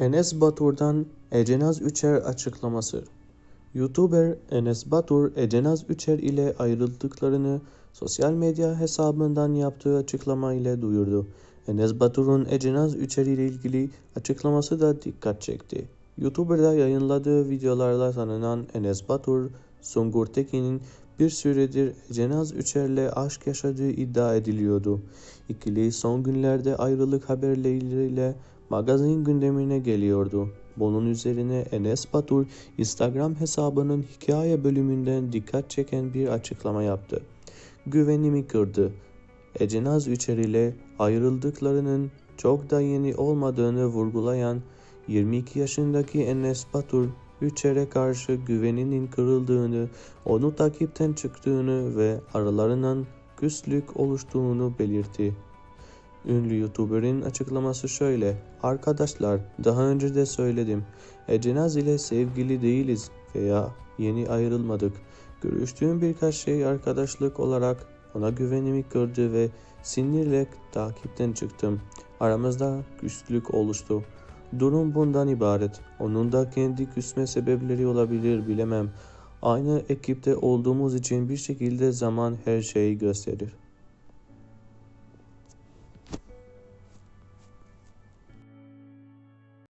Enes Batur'dan Ecenaz Üçer açıklaması. YouTuber Enes Batur, Ecenaz Üçer ile ayrıldıklarını sosyal medya hesabından yaptığı açıklama ile duyurdu. Enes Batur'un Ecenaz Üçer ile ilgili açıklaması da dikkat çekti. YouTuber'da yayınladığı videolarla tanınan Enes Batur, Sungur Tekin'in bir süredir Cenaz Üçer'le aşk yaşadığı iddia ediliyordu. İkili son günlerde ayrılık haberleriyle magazin gündemine geliyordu. Bunun üzerine Enes Batur Instagram hesabının hikaye bölümünden dikkat çeken bir açıklama yaptı. Güvenimi kırdı. Ecenaz Üçer ile ayrıldıklarının çok da yeni olmadığını vurgulayan 22 yaşındaki Enes Batur, Üçer'e karşı güveninin kırıldığını, onu takipten çıktığını ve aralarından küslük oluştuğunu belirtti. Ünlü YouTuber'in açıklaması şöyle. Arkadaşlar daha önce de söyledim. Ecenaz ile sevgili değiliz veya yeni ayrılmadık. Görüştüğüm birkaç şey arkadaşlık olarak ona güvenimi kırdı ve sinirle takipten çıktım. Aramızda küslük oluştu. Durum bundan ibaret. Onun da kendi küsme sebepleri olabilir bilemem. Aynı ekipte olduğumuz için bir şekilde zaman her şeyi gösterir.